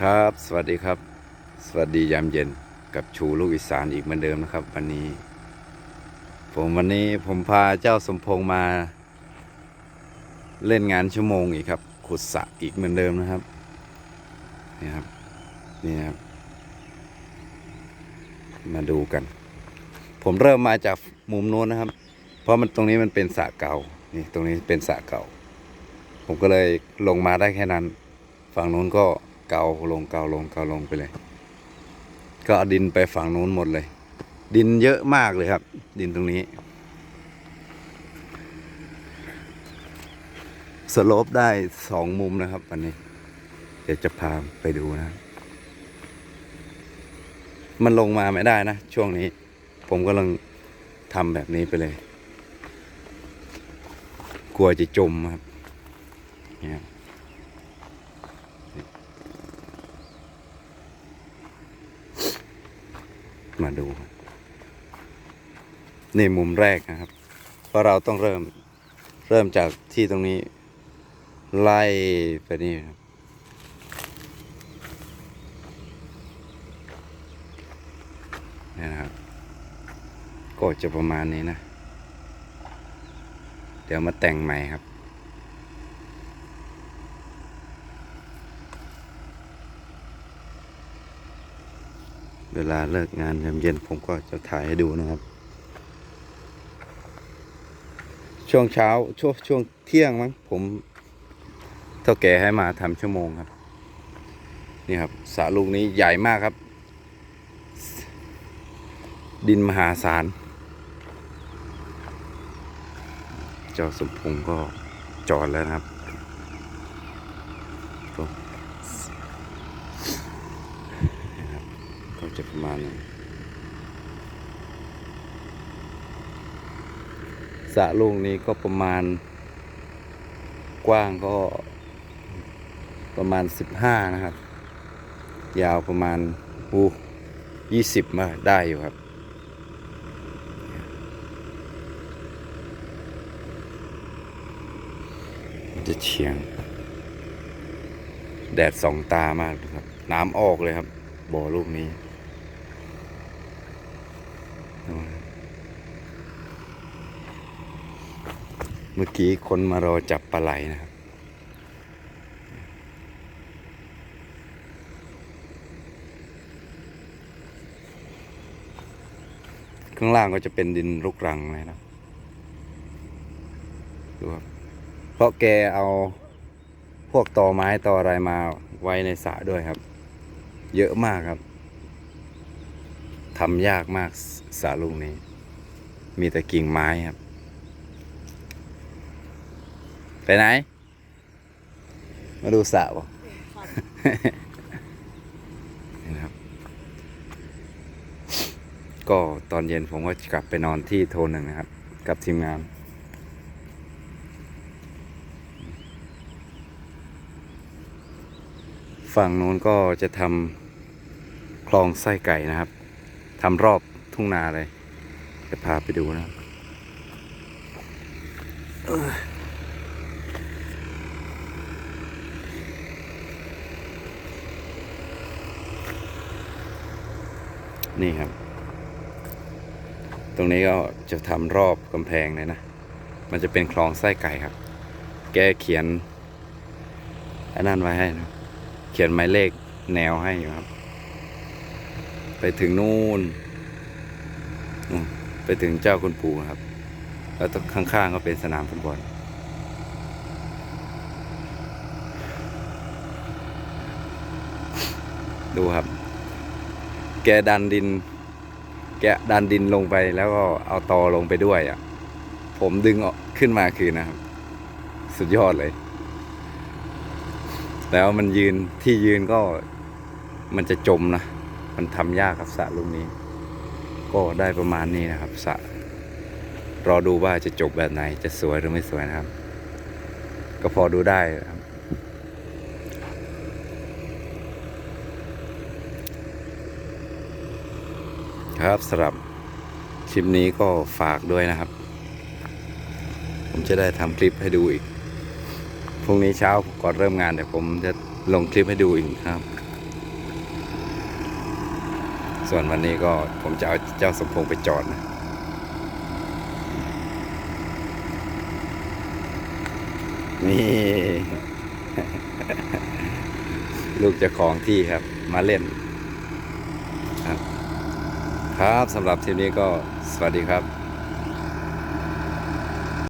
ครับ สวัสดีครับ สวัสดียามเย็นกับชูลูกอีสานอีกเหมือนเดิมนะครับ วันนี้ ผมวันนี้ผมพาเจ้าสมพงษ์มา เล่นงานชั่วโมงอีกครับ ขุดสระอีกเหมือนเดิมนะครับนี่ครับนี่ครับ มาดูกัน ผมเริ่มมาจากมุมโน้นนะครับ เพราะมันตรงนี้มันเป็นสระเก่านี่ตรงนี้เป็นสระเก่า ผมก็เลยลงมาได้แค่นั้น ฝั่งนู้นก็ เกาลงเกาลงเกาลงไปเลย ก็เอาดินไปฝั่งนู้นหมดเลย ดินเยอะมากเลยครับ ดินตรงนี้สโลปได้สองมุมนะครับวันนี้เดี๋ยวจะพาไปดูนะ มันลงมาไม่ได้นะ ช่วงนี้ ผมกำลังทำแบบนี้ไปเลย กลัวจะจมครับเนี่ย มาดู นี่มุมแรกนะครับ เพราะเราต้องเริ่มเริ่มจากที่ตรงนี้ ไล่ไปนี่ครับนี่นะครับ ก็จะประมาณนี้นะ เดี๋ยวมาแต่งใหม่ครับ เวลาเลิกงานยามเย็นผมก็จะถ่ายให้ดูนะครับ ช่วงเช้าช่วงช่วงเที่ยงมั้งผมเท่าแก่ให้มาทำชั่วโมงครับ นี่ครับสระลูกนี้ใหญ่มากครับ ดินมหาศาล เจ้าสมพงษ์ก็จอดแล้วนะครับก็ ก็ จะประมาณนั้นสระลูกนี้ก็ประมาณ กว้างก็ประมาณสิบห้านะครับ ยาวประมาณอู้ยี่สิบมาได้อยู่ครับ จะเฉียง แดดสองตามากครับ น้ำออกเลยครับบ่อลูกนี้ เมื่อกี้คนมารอจับปลาไหลนะครับ ข้างล่างก็จะเป็นดินรุกรังนะครับดูครับ เพราะแกเอาพวกตอไม้ตออะไรมาไว้ในสระด้วยครับ เยอะมากครับ ทำยากมากสระลูกนี้ มีแต่กิ่งไม้ครับ ไปไหน มาดูสระบ่นี่นะครับ ก็ตอนเย็นผมก็กลับไปนอนที่โทนหนึ่งนะครับ กับทีมงาน ฝั่งนู้นก็จะทำคลองไส้ไก่นะครับ ทำรอบทุ่งนาเลย จะพาไปดูนะนี่ครับ ตรงนี้ก็จะทำรอบกำแพงเลยนะ มันจะเป็นคลองไส้ไก่ครับ แกเขียนอันนั้นไว้ให้นะ เขียนหมายเลขแนวให้อยู่ครับ ไปถึงนู่นนู่นไปถึงเจ้าคุณปู่ครับ แล้วตรงข้างๆก็เป็นสนามฟุตบอลดูครับ แกดันดิน แกดันดินลงไปแล้วก็เอาตอลงไปด้วยอะ ผมดึงออกขึ้นมาคืนนะครับ สุดยอดเลย แล้วมันยืนที่ยืนก็มันจะจมนะ มันทำยากครับสระลูกนี้ ก็ได้ประมาณนี้นะครับสระรอดูว่าจะจบแบบไหนจะสวยหรือไม่สวยนะครับ ก็พอดูได้นะครับครับสำหรับคลิปนี้ก็ฝากด้วยนะครับ ผมจะได้ทำคลิปให้ดูอีกพรุ่งนี้เช้าก่อนเริ่มงานเดี๋ยวผมจะลงคลิปให้ดูอีกครับ ส่วนวันนี้ก็ผมจะเอาเจ้าสมพงษ์ไปจอดนะนี่ ลูกจะของที่ครับ มาเล่น ครับครับสำหรับทีนี้ก็สวัสดีครับ